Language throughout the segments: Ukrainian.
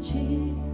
情。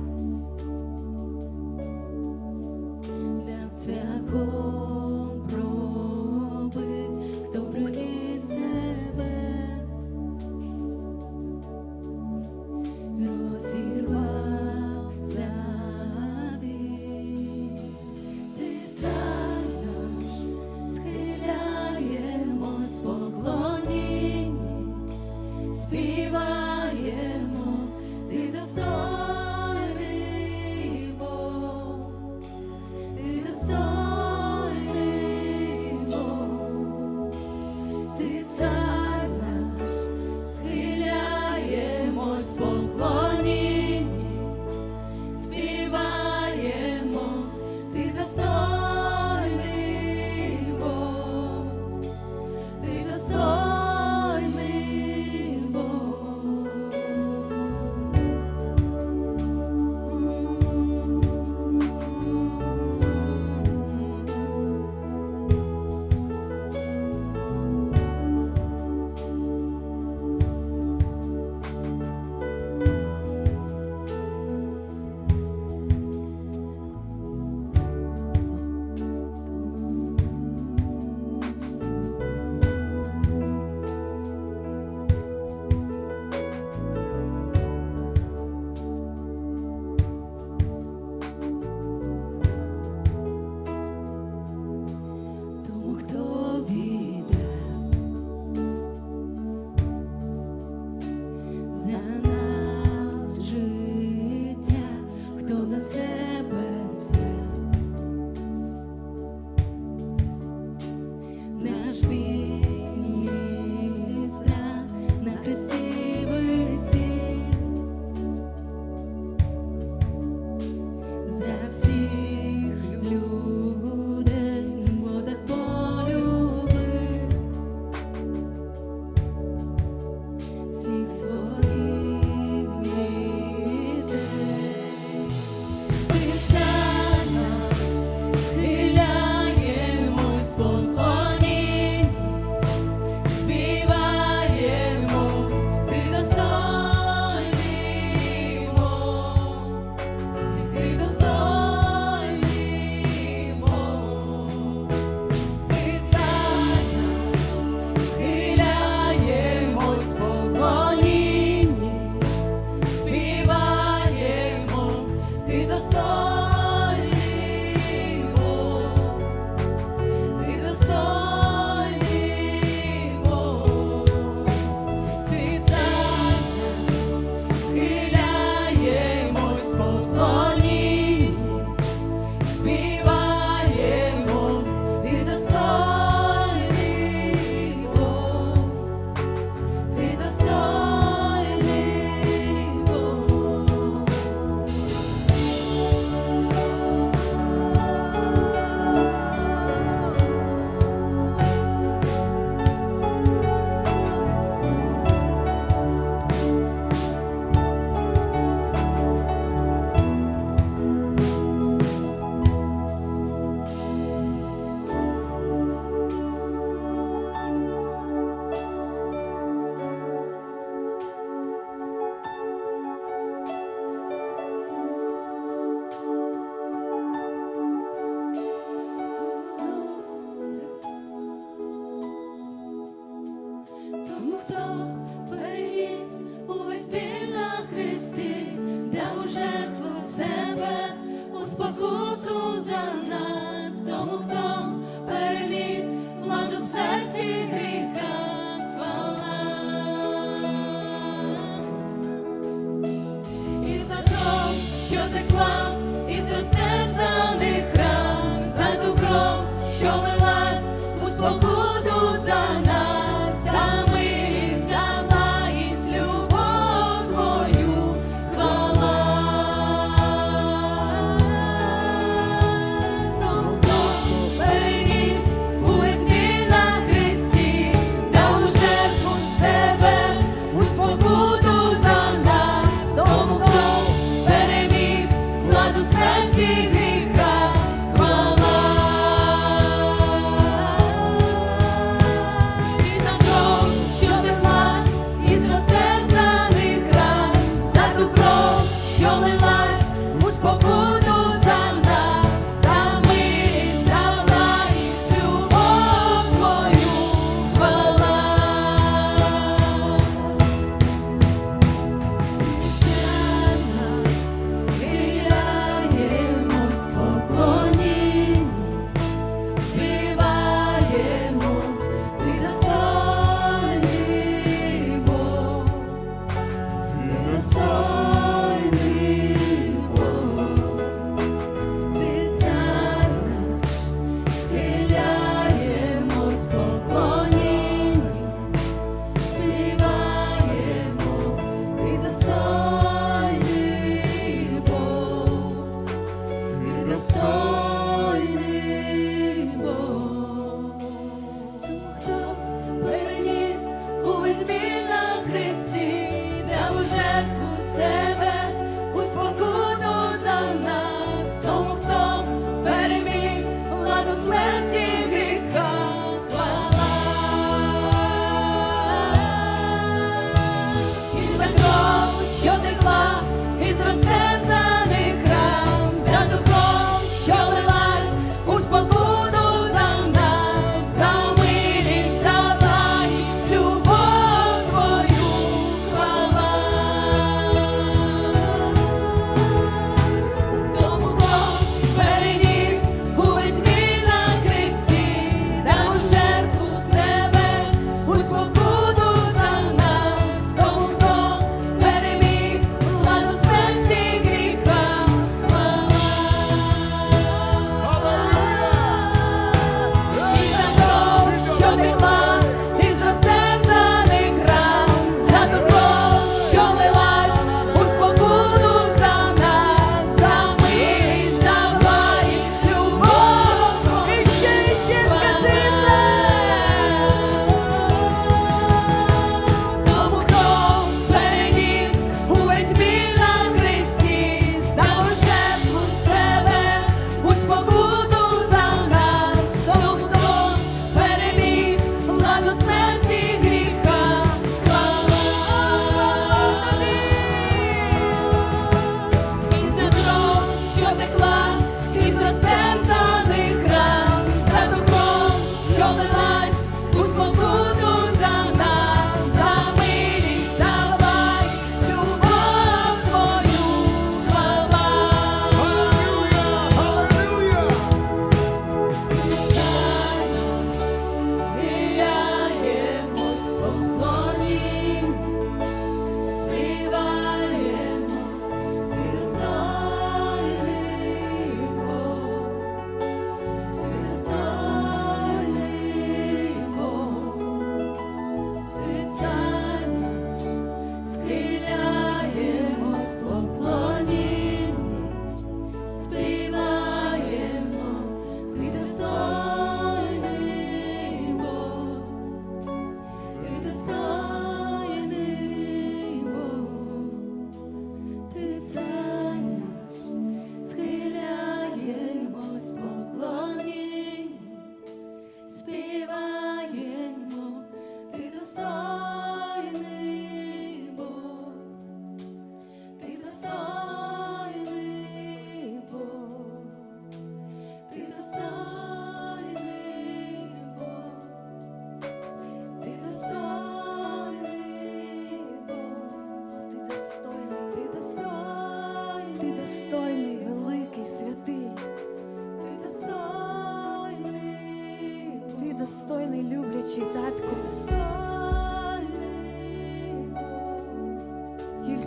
спокусу за нас, тому хто переміг владу в серці гріха хвала. І за кров, що текла. Saturday.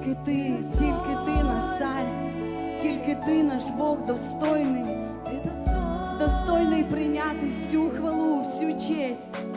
Тільки ти, тільки ти наш цар, тільки ти наш Бог достойний. достойний прийняти всю хвалу, всю честь.